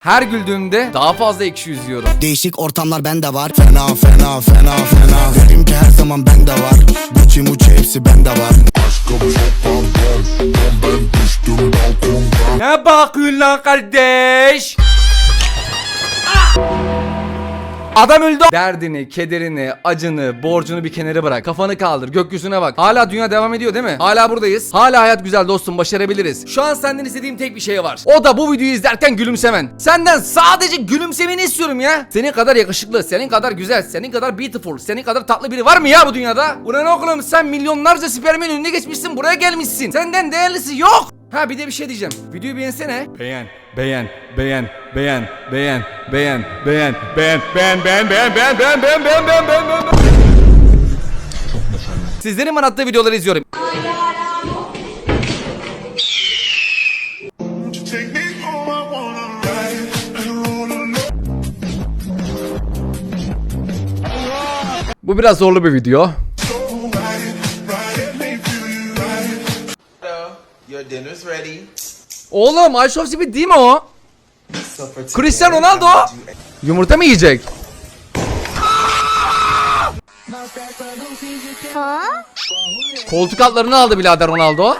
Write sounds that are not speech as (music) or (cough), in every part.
Her güldüğümde daha fazla ekşi yüzüyorum. Değişik ortamlar bende var Fena fena fena fena Derim ki her zaman bende var Gucci mucci hepsi bende var Ne bakıyorsun lan kardeş? Adam öldü. Derdini, kederini, acını, borcunu bir kenara bırak. Kafanı kaldır, gökyüzüne bak. Hala dünya devam ediyor değil mi? Hala buradayız. Hala hayat güzel dostum, başarabiliriz. Şu an senden istediğim tek bir şey var. O da bu videoyu izlerken gülümsemen. Senden sadece gülümsemeni istiyorum ya. Senin kadar yakışıklı, senin kadar güzel, senin kadar beautiful, senin kadar tatlı biri var mı ya bu dünyada? Ulan oğlum sen milyonlarca spermin önüne geçmişsin, buraya gelmişsin. Senden değerlisi yok. Ha bir de bir şey diyeceğim. Videoyu beğensene. Beğen, beğen, beğen, beğen, beğen, beğen, beğen, beğen, beğen, beğen, beğen, beğen, beğen, beğen, beğen, beğen, beğen, beğen. Sizlerin bana attığı videoları izliyorum. Bu biraz zorlu bir video. Oğlum Ayşe Speed değil mi o? Cristiano Ronaldo. Yumurta mı yiyecek? Koltuk altlarını aldı birader Ronaldo.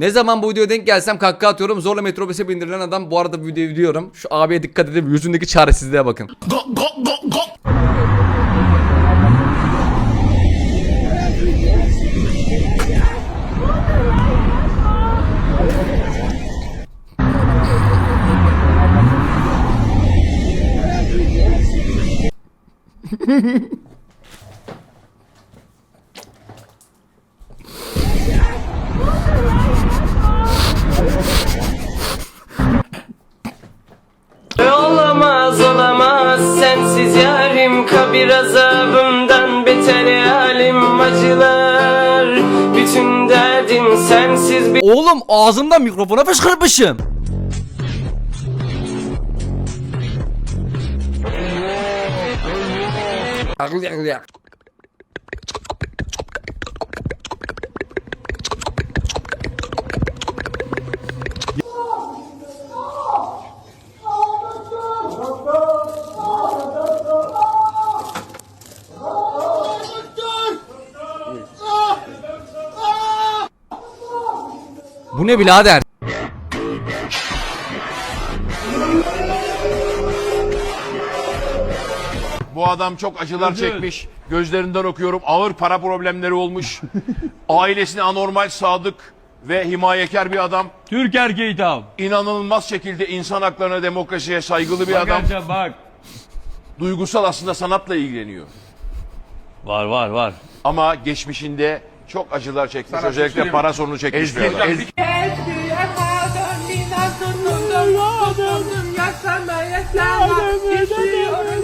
Ne zaman bu videoya denk gelsem kakka atıyorum. Zorla metrobüse bindirilen adam bu arada bu videoyu diyorum. Şu abiye dikkat edin yüzündeki çaresizliğe bakın. Olamaz olamaz sensiz yarim kabir azabından beter halim acılar Bütün derdim sensiz bir Oğlum ağzımdan mikrofona fışkırmışım. Bu ne birader? Bu adam çok acılar çekmiş. Gözlerinden okuyorum. Ağır para problemleri olmuş. Ailesine anormal sadık ve himayekar bir adam. Türk erkeği tam. İnanılmaz şekilde insan haklarına, demokrasiye saygılı bir Bak adam. Ercan, bak. Duygusal aslında sanatla ilgileniyor. Var var var. Ama geçmişinde çok acılar çekmiş. Özellikle para sorunu çekmiş bir adam. Yaşamaya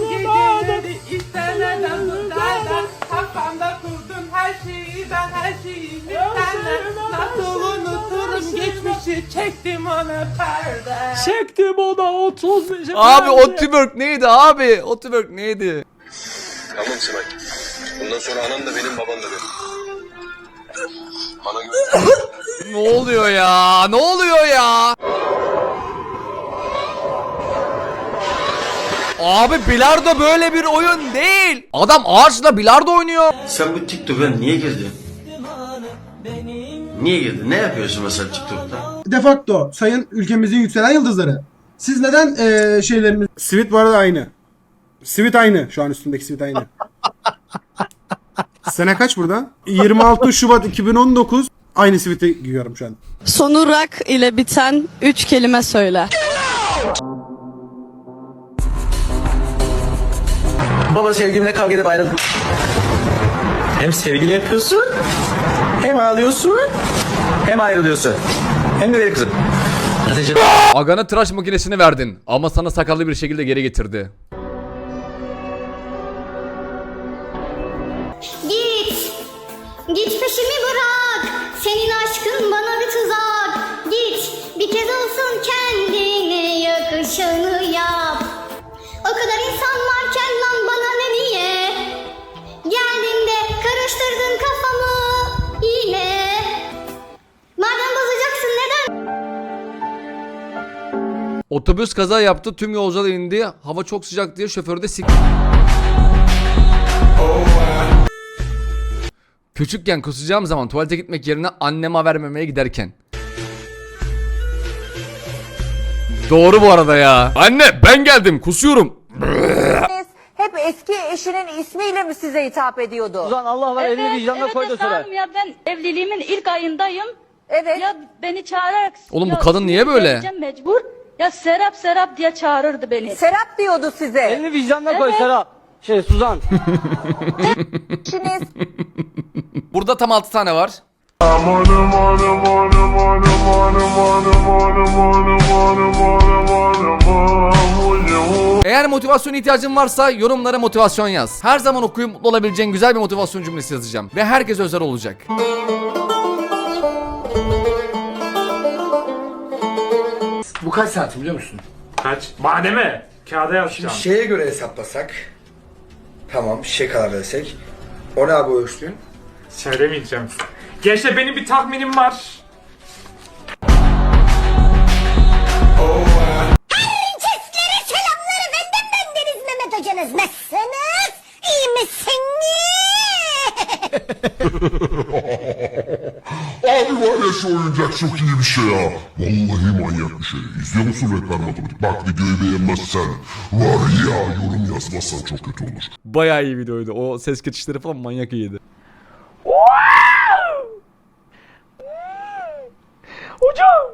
ben her şeyimi senden Nasıl unuturum geçmişi çektim ona perde Çektim ona 35. Abi o twerk neydi abi? O twerk neydi? Tamam Simay. Bundan sonra anan da benim babam da benim. Bana güven. Ne oluyor ya? Ne oluyor ya? Abi bilardo böyle bir oyun değil. Adam ağaçla bilardo oynuyor. Sen bu TikTok'a niye girdin? Niye girdin? Ne yapıyorsun mesela TikTok'ta? de facto sayın ülkemizin yükselen yıldızları. Siz neden eee şeyleriniz... Sivit bu arada aynı. Sivit aynı. Şu an üstündeki sivit aynı. (laughs) Sene kaç burada? 26 Şubat 2019. Aynı siviti giyiyorum şu an. Sonu rak ile biten üç kelime söyle Baba sevgilimle kavga edip ayrıldım Hem sevgili yapıyorsun Hem ağlıyorsun Hem ayrılıyorsun Hem de benim kızım Agana tıraş makinesini verdin ama sana sakallı bir şekilde geri getirdi. Git. Git peşimi bırak. Senin aşkın bana bir tuzak. Git. Bir kez olsun kendine yakışanı yap. Otobüs kaza yaptı. Tüm yolcular indi. Hava çok sıcak diye şoförü de sik... Küçükken kusacağım zaman tuvalete gitmek yerine anneme vermemeye giderken. Doğru bu arada ya. Anne ben geldim kusuyorum. Hep eski eşinin ismiyle mi size hitap ediyordu? Ulan Allah var elini vicdanına koy da söyle. Ya ben evliliğimin ilk ayındayım. Evet. Ya beni çağırarak... Oğlum bu ya kadın niye böyle? Mecbur. Ya Serap Serap diye çağırırdı beni. Serap diyordu size. Elini vicdanına koy Serap. Şey Suzan. Burada tam 6 tane var. Eğer motivasyon ihtiyacın varsa yorumlara motivasyon yaz. Her zaman okuyup mutlu olabileceğin güzel bir motivasyon cümlesi yazacağım. Ve herkes özel olacak. Kaç saat biliyor musun? Kaç? Bademe. Kağıda yazacağım. Şeye göre hesaplasak. Tamam şişe kadar desek. O ne abi o ölçtüğün? Söylemeyeceğim. Gençler benim bir tahminim var. Çiftleri Abi var ya şu oyuncak çok iyi bir şey ya. Vallahi manyak bir şey. İzliyor musun reklam matematik? Bak videoyu beğenmezsen. Var ya yorum yazmazsan çok kötü olur. Bayağı iyi videoydu. O ses geçişleri falan manyak iyiydi. Hocam.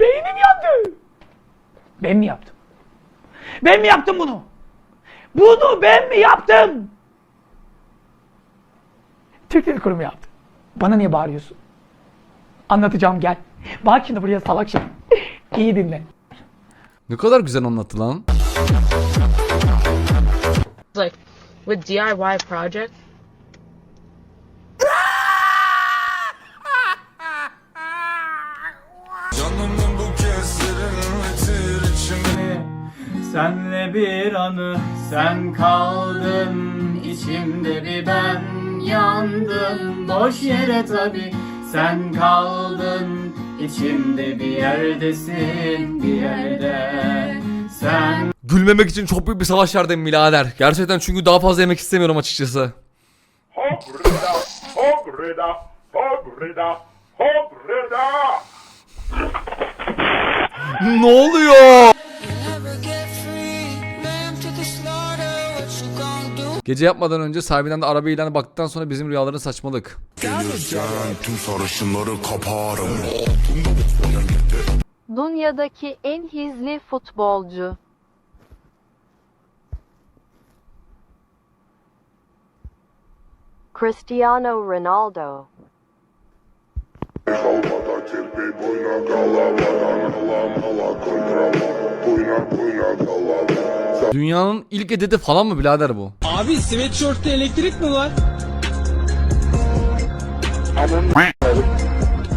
Beynim yandı. Ben mi yaptım? Ben mi yaptım bunu? Bunu ben mi yaptım? Türk Kurumu yaptı. Bana niye bağırıyorsun? Anlatacağım gel. Bak şimdi buraya salak şey. İyi dinle. Ne kadar güzel anlattı lan. Like with DIY project. Senle bir anı sen kaldın içimde bir ben yandım boş yere tabi sen kaldın içimde bir yerdesin bir yerde sen Gülmemek için çok büyük bir savaş verdim birader. Gerçekten çünkü daha fazla yemek istemiyorum açıkçası. ne oluyor? Gece yapmadan önce sahibinden de araba ilanı baktıktan sonra bizim rüyaların saçmalık. Tüm sarışınları kaparım Dünyadaki en hızlı futbolcu. Cristiano Ronaldo. Dünyanın ilk editi falan mı birader bu? Abi sweatshirt'te elektrik mi var?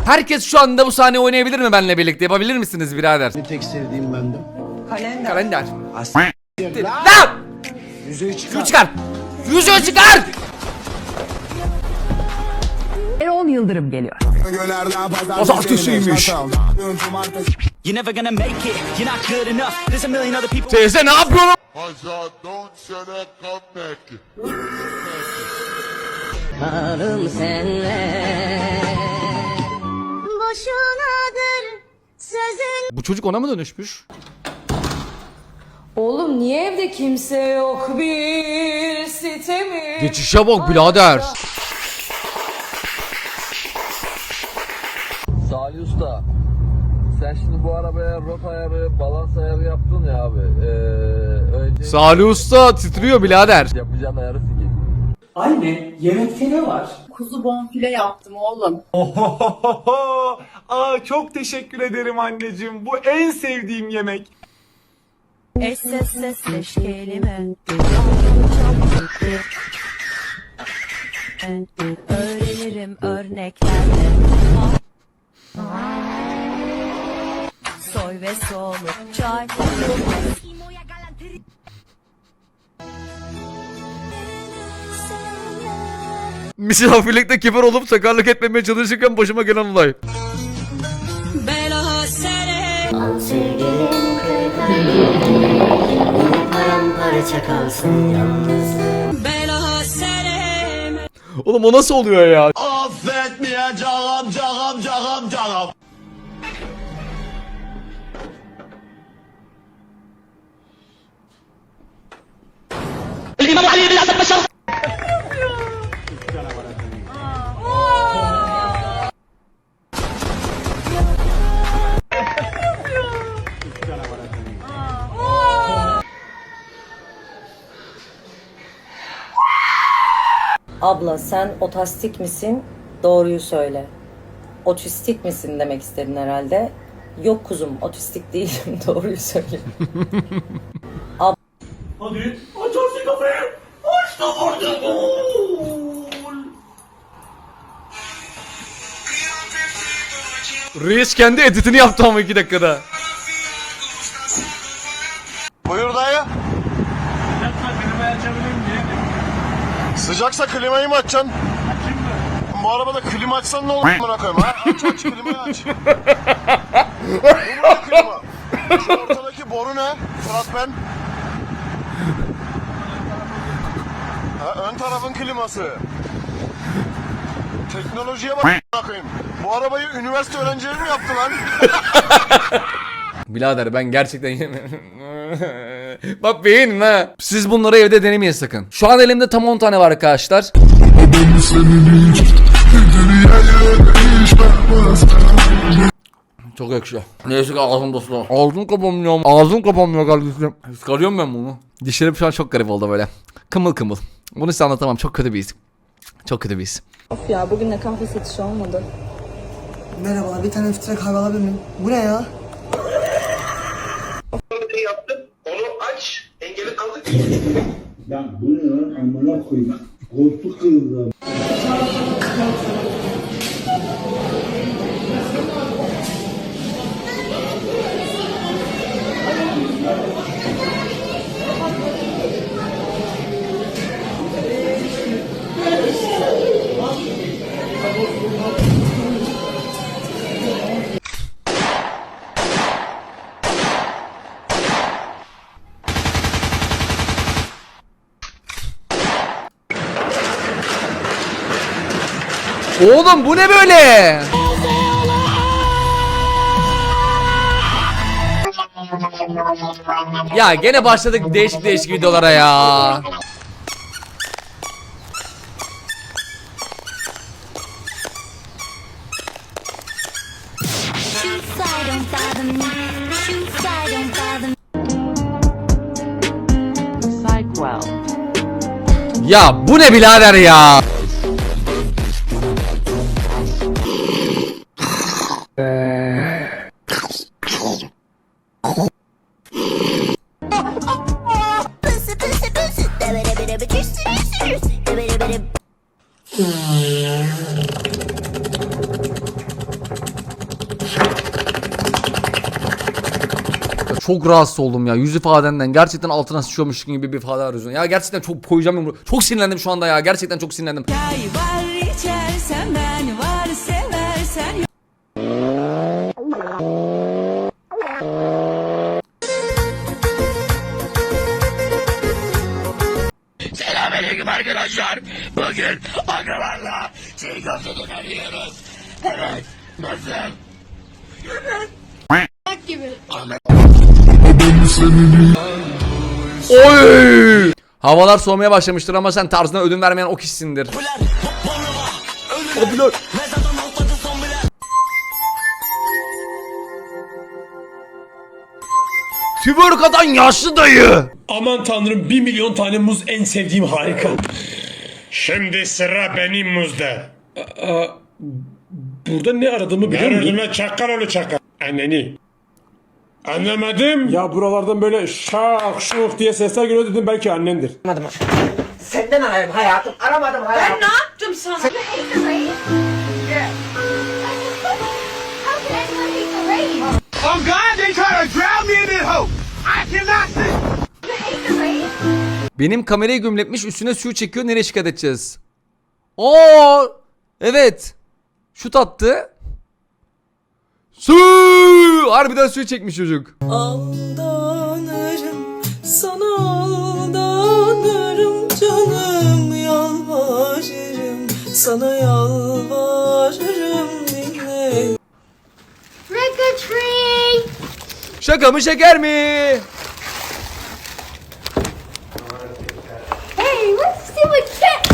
Herkes şu anda bu sahneyi oynayabilir mi benimle birlikte? Yapabilir misiniz birader? Tek sevdiğim bendim Kalender. Lan! Yüzüğü çıkar. çıkar. Yüzüğü çıkar. A million other people. Teyze ne yapıyorsun? Come back. Boşunadır sözün Bu çocuk ona mı dönüşmüş? Oğlum niye evde kimse yok bir sitemi? Geçişe bak birader. Salih Usta. Sen şimdi bu arabaya rot ayarı, balans ayarı yaptın ya abi. Ee, önce Salih Usta titriyor birader. yapacağın ayarı sikeyim. Anne yemekte ne var? Kuzu bonfile yaptım oğlum. Aa çok teşekkür ederim anneciğim. Bu en sevdiğim yemek. Es ses ses beş kelime. Öğrenirim örneklerle. Soy ve soluk çay. Misafirlikte kibar olup sakarlık etmemeye çalışırken başıma gelen olay. Oğlum o nasıl oluyor ya? Abla sen otastik misin? Doğruyu söyle. Otistik misin demek istedin herhalde. Yok kuzum otistik değilim (laughs) doğruyu söyle. (laughs) Hadi Reis kendi editini yaptı ama 2 dakikada. Buyur dayı. Sıcaksa klimayı mı açacaksın? Açayım mı? Bu arabada klima açsan ne olur amına koyayım ha? Aç aç klimayı aç. (laughs) Bu ne klima? Şu ortadaki boru ne? Fırat ben. Ha, ön tarafın kliması. Teknolojiye bak amına koyayım. Bu arabayı üniversite öğrencileri mi yaptı lan? (laughs) Birader ben gerçekten (laughs) Bak beğenin ha. Siz bunları evde denemeyin sakın. Şu an elimde tam 10 tane var arkadaşlar. Çok yakışıyor. Neyse ki ağzım dostum. Ağzım kapanmıyor. Ağzım kapanmıyor kardeşim. Sıkarıyorum ben bunu. Dişlerim şu an çok garip oldu böyle. Kımıl kımıl. Bunu size anlatamam. Çok kötü bir his. Çok kötü bir his. Of ya bugün de kahve satışı olmadı. Merhabalar bir tane filtre kahve alabilir miyim? Bu ne ya? yaptım. Onu aç. Engeli kaldır. Oğlum bu ne böyle? Ya gene başladık değişik değişik videolara ya. Ya bu ne birader ya? Çok rahatsız oldum ya yüz ifadenden gerçekten altına sıçıyormuş gibi bir ifade arıyorsun. Ya gerçekten çok koyacağım yumruğu. Çok sinirlendim şu anda ya gerçekten çok sinirlendim. var içersen ben var seversen Selamünaleyküm arkadaşlar. Bugün akrabalarla çiğ köfteden arıyoruz. Evet. Nasıl? Oy! Havalar soğumaya başlamıştır ama sen tarzına ödün vermeyen o kişisindir. Popüler. Tübörk atan yaşlı dayı. Aman tanrım bir milyon tane muz en sevdiğim harika. Şimdi sıra benim muzda. burada ne aradığımı biliyor musun? Gördüm çakal oğlu çakal. Anneni. Anlamadım. Ya buralardan böyle şak şuk diye sesler geliyor dedim belki annendir. Senden arayayım hayatım. Aramadım hayatım. Ne yaptım sana? Rain? Oh God, they try to drown me in this hole. I cannot see. Benim kamerayı gümletmiş üstüne suyu çekiyor nereye şikayet edeceğiz? Oo! Evet. Şut attı. Su! Harbiden suyu çekmiş çocuk. Aldanırım, sana aldanırım canım yalvarırım, sana yalvarırım dinle. Trick or treat! Şaka mı şeker mi? Hey, let's do a trick!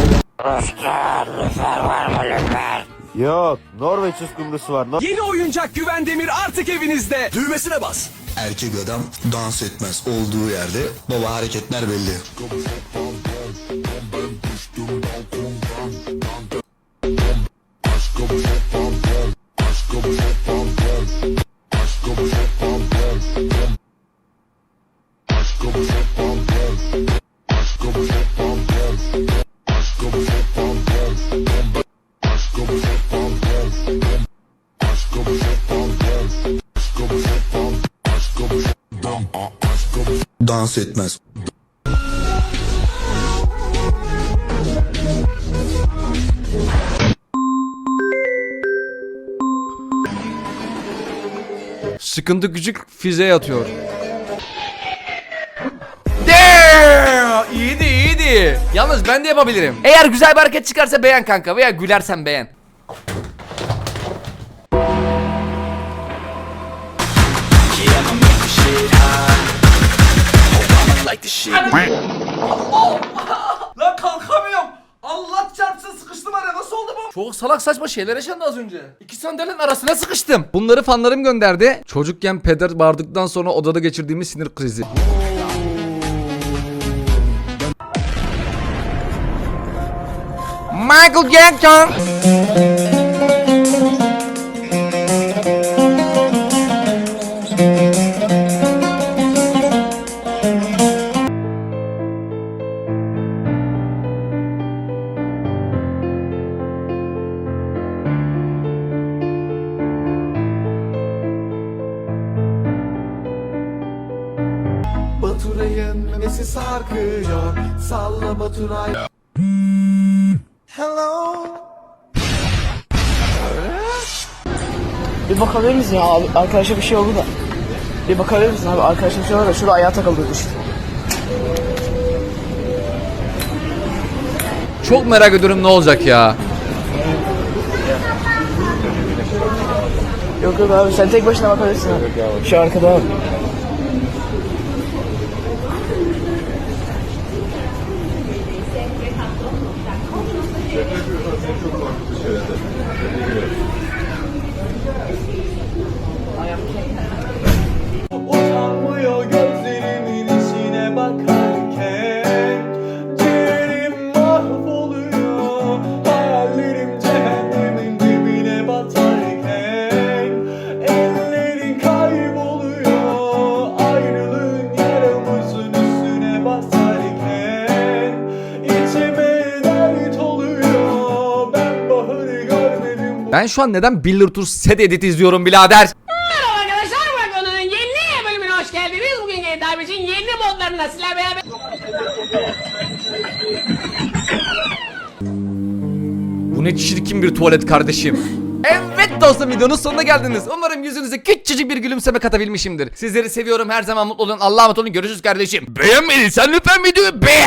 Yok Norveç uskumrusu var. Yeni oyuncak Güven Demir artık evinizde. Düğmesine bas. Erkek adam dans etmez. Olduğu yerde baba hareketler belli. Dans etmez. Sıkıntı küçük füze atıyor. Damn! İyiydi iyiydi. Yalnız ben de yapabilirim. Eğer güzel bir hareket çıkarsa beğen kanka veya gülersen beğen. Lan kalkamıyorum. Allah çarpsın sıkıştım araya nasıl oldu bu? Çok salak saçma şeyler yaşandı az önce. İki sandalyenin arasına sıkıştım. Bunları fanlarım gönderdi. Çocukken peder bağırdıktan sonra odada geçirdiğimiz sinir krizi. Michael Jackson. Baturay. Bir bakabilir misin ya abi? Arkadaşa bir şey oldu da. Bir bakabilir misin abi? Arkadaşa bir şey oldu da şurada ayağa takıldı düştü. Çok merak ediyorum ne olacak ya. Yok yok abi sen tek başına bakabilirsin abi. Şu arkada abi. Ben şu an neden Biller Tour set edit izliyorum birader? Merhaba arkadaşlar, Vagon'un yeni bölümüne hoş geldiniz. Bugün Eda'mızın yeni modlarına sizlerle beraber... Bu ne çirkin bir tuvalet kardeşim. Evet dostum videonun sonuna geldiniz. Umarım yüzünüze küçücük bir gülümseme katabilmişimdir. Sizleri seviyorum. Her zaman mutlu olun. Allah'a emanet olun. Görüşürüz kardeşim. Beğenmediysen lütfen videoyu beğen.